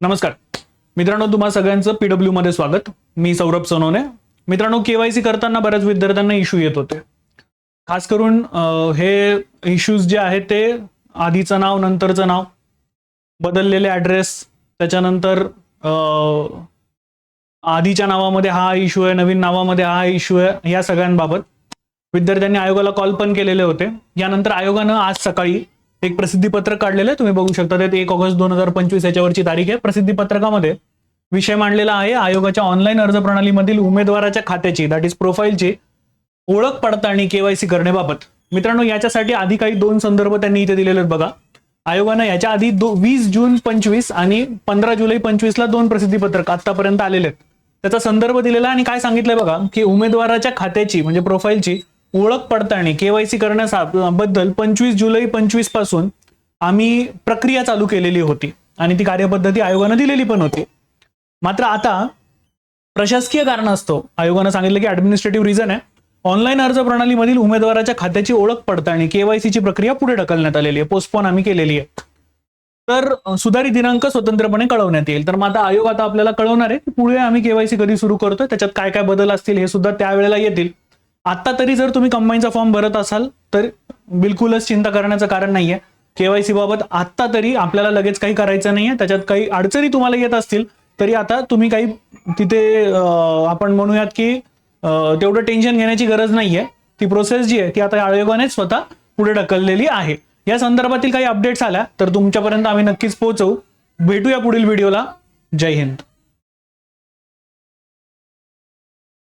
नमस्कार. मित्रांनो तुम्हा सगळ्यांचं पीडब्ल्यू मध्ये स्वागत. मी सौरभ सोनवणे मित्रांनो केवायसी करताना बऱ्याच विद्यार्थ्यांना इश्यू येत होते. खास करून अं, हे इश्यूज जे आहेत ते आधीचं नाव नंतरचं नाव बदललेले ॲड्रेस त्याच्यानंतर अं, आधीच्या नावामध्ये हा इश्यू आहे नवीन नावामध्ये हा इश्यू आहे या सगळ्यांबाबत. विद्यार्थ्यांनी आयोगाला कॉल पण केलेले होते. यानंतर आयोगानं आज सकाळी एक प्रसिद्धीपत्रक काढलेलं आहे. तुम्ही बघू शकता ते एक ऑगस्ट दोन हजार पंचवीस याच्यावरची तारीख आहे. प्रसिद्धीपत्रकामध्ये विषय मांडलेला आहे आयोगाच्या ऑनलाईन अर्ज प्रणालीमधील उमेदवाराच्या खात्याची दॅट इज प्रोफाईलची ओळख पडताळणी केवायसी करण्याबाबत. मित्रांनो याच्यासाठी आधी काही दोन संदर्भ त्यांनी इथे दिलेले आहेत बघा. आयोगानं याच्या आधी दो वीस जून पंचवीस आणि पंधरा जुलै पंचवीसला दोन प्रसिद्धीपत्रक आतापर्यंत आलेले आहेत. त्याचा संदर्भ दिलेला आणि काय सांगितलंय बघा की उमेदवाराच्या खात्याची म्हणजे प्रोफाईलची ओळख पडताळणी केवायसी करण्याबद्दल पंचवीस जुलै पंचवीसपासून आम्ही प्रक्रिया चालू केलेली होती. आणि ती कार्यपद्धती आयोगानं दिलेली पण होती. मात्र आता प्रशासकीय कारण असतो. आयोगानं सांगितलं की ऍडमिनिस्ट्रेटिव्ह रिझन आहे. ऑनलाईन अर्ज प्रणालीमधील उमेदवाराच्या खात्याची ओळख पडताळणी केवायसीची प्रक्रिया पुढे ढकलण्यात आलेली आहे. पोस्टपोन आम्ही केलेली आहे. तर सुधारित दिनांक स्वतंत्रपणे कळवण्यात येईल. तर मग आता आयोग आता आपल्याला कळवणार आहे की पुढे आम्ही केवायसी कधी सुरू करतोय त्याच्यात काय काय बदल असतील हे सुद्धा त्यावेळेला येतील. आता तरी जर तुम्ही कंबाईनचा फॉर्म भरत असाल तर बिलकुलच चिंता करण्याचं कारण नाहीये. केवायसी बाबत आत्ता तरी आपल्याला लगेच काही करायचं नाहीये. त्याच्यात काही अडचणी तुम्हाला येत असतील तरी आता तुम्ही काही तिथे आपण म्हणूयात की तेवढं टेन्शन घेण्याची गरज नाहीये. ती प्रोसेस जी आहे ती आता आयोगाने स्वतः पुढे ढकललेली आहे. या संदर्भातील काही अपडेट्स आल्या तर तुमच्यापर्यंत आम्ही नक्कीच पोहोचवू. भेटूया पुढील व्हिडिओला जय हिंद.